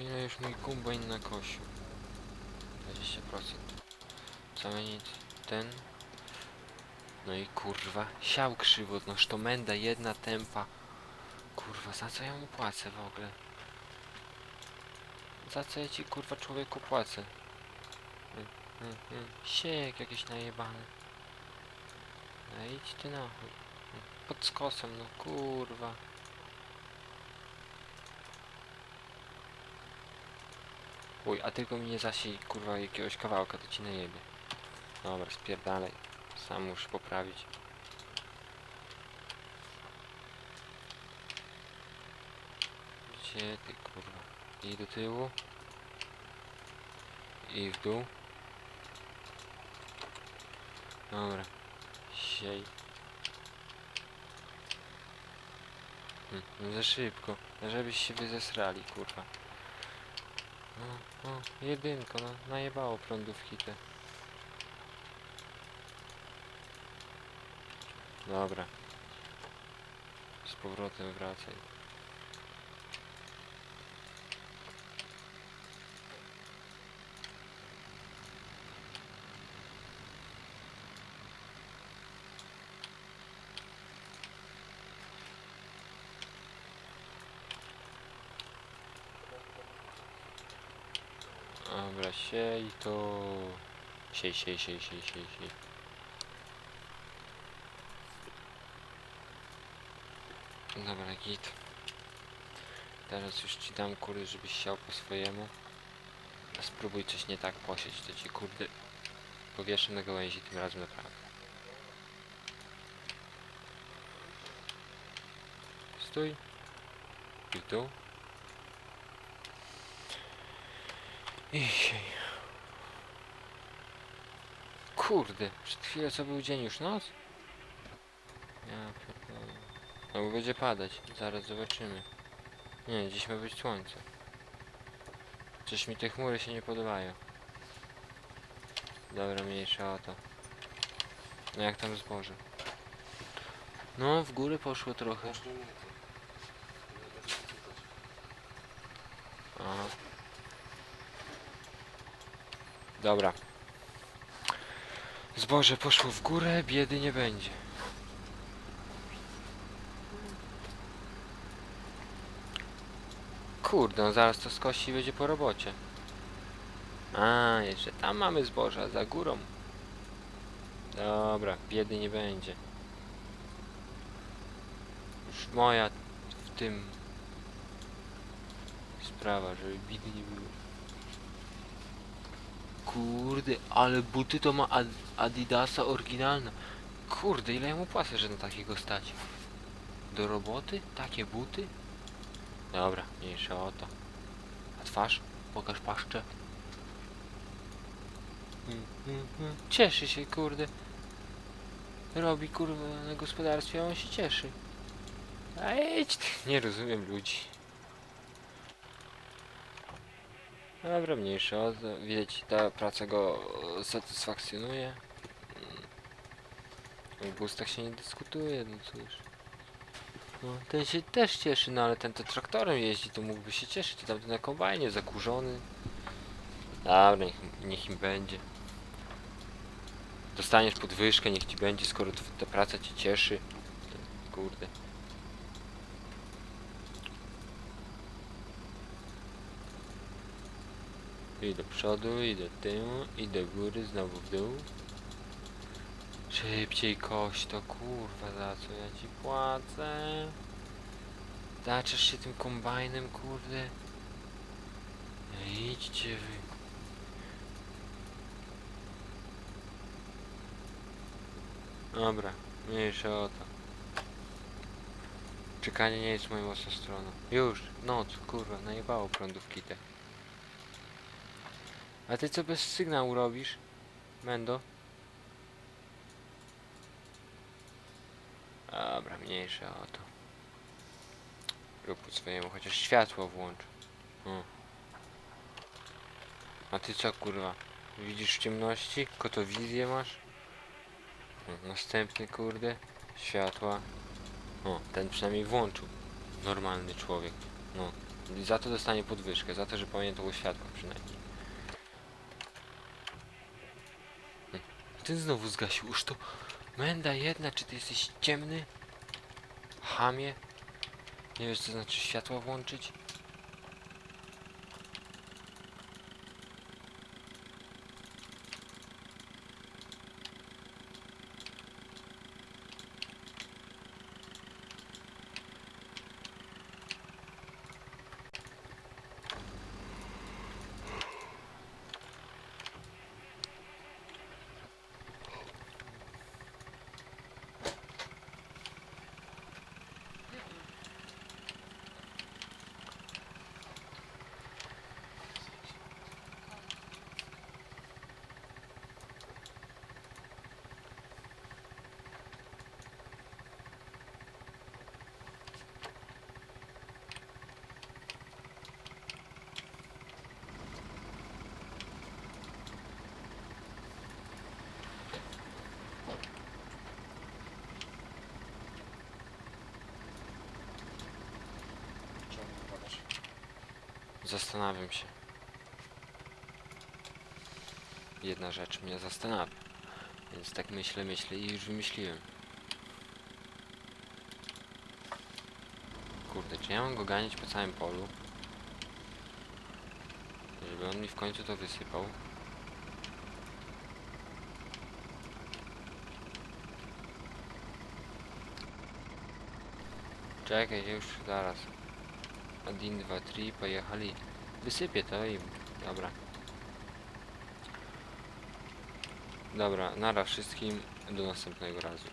Ile już kombajn na kosiu? 20%. Całe nic. Ten. No i kurwa. Siał krzywo, no sztomenda jedna tempa. Kurwa, za co ja mu płacę w ogóle? Za co ja ci kurwa człowieku płacę? Mm, mm, mm. Siek jakiś najebany. No idź ty na chuj. Mm, Pod skosem, no kurwa. Uj, a tylko mi nie zasiej kurwa jakiegoś kawałka, to ci najebie. Dobra, spierdalaj. Sam muszę poprawić. Gdzie ty kurwa? I do tyłu. I w dół. Dobra. Siej. Hm, no za szybko. Żebyś się wy zesrali, kurwa. No, no, jedynko, no, najebało prądówki te. Dobra. Z powrotem wracaj. Dobra, siej to... Siej, siej, siej, siej, siej, siej. Dobra, git. Teraz już ci dam kurde, żebyś siał po swojemu. A spróbuj coś nie tak posieć, to ci kurde powieszę na gałęzi tym razem naprawdę. Stój. I w dół. I siej. Kurde, przed chwilą co był dzień, już noc? Ja pierdolę. No bo będzie padać, zaraz zobaczymy. Nie, dziś ma być słońce. Coś mi te chmury się nie podobają. Dobra, mniejsza o to. No jak tam zboże? No, w górę poszło trochę. Aha. Dobra. Zboże poszło w górę, biedy nie będzie. Kurde, no zaraz to skosi będzie po robocie. A, jeszcze tam mamy zboża, za górą. Dobra, biedy nie będzie. Już moja w tym sprawa, żeby biedy nie było. Kurde, ale buty to ma Ad Adidasa oryginalna. Kurde, ile mu płacę, że na takiego stać? Do roboty? Takie buty? Dobra, mniejsza o to. A twarz? Pokaż paszczę. Mm, mm, mm. Cieszy się, kurde. Robi, kurwa, na gospodarstwie, on się cieszy. A idź. Nie rozumiem ludzi. Dobra, mniejsza. Widać, ta praca go e, satysfakcjonuje. Mm. O gustach się nie dyskutuje, no cóż. No, ten się też cieszy, no ale ten to traktorem jeździ, to mógłby się cieszyć, tamten na kombajnie zakurzony. Dobra, niech, niech im będzie. Dostaniesz podwyżkę, niech ci będzie, skoro ta praca cię cieszy. Kurde. I do przodu, i do tyłu, i do góry, znowu w dół. Szybciej kość to kurwa, za co ja ci płacę? Zaczesz się tym kombajnem, kurde? No idźcie wy. Dobra, mniejsza o to. Czekanie nie jest moją mocną stroną. Już, noc, kurwa, najebało prądówki te. A ty co bez sygnału robisz? Mendo? Dobra, mniejsza o to. Rób po swojemu, chociaż światło włącz. O. A ty co kurwa? Widzisz w ciemności? Kotowizję masz? O, następny kurde. Światła. Ten przynajmniej włączył. Normalny człowiek. No. I za to dostanie podwyżkę, za to, że pamiętał o światłach przynajmniej. Ty znowu zgasił, już to... Menda jedna, czy ty jesteś ciemny? Hamie? Nie wiesz co znaczy światła włączyć? Zastanawiam się. Jedna rzecz mnie zastanawia. Więc tak myślę, myślę i już wymyśliłem. Kurde, czy ja mam go ganiać po całym polu? Żeby on mi w końcu to wysypał. Czekaj, już zaraz. 1, 2, 3, pojechali. Wysypię to i dobra. Dobra, nara wszystkim, do następnego razu.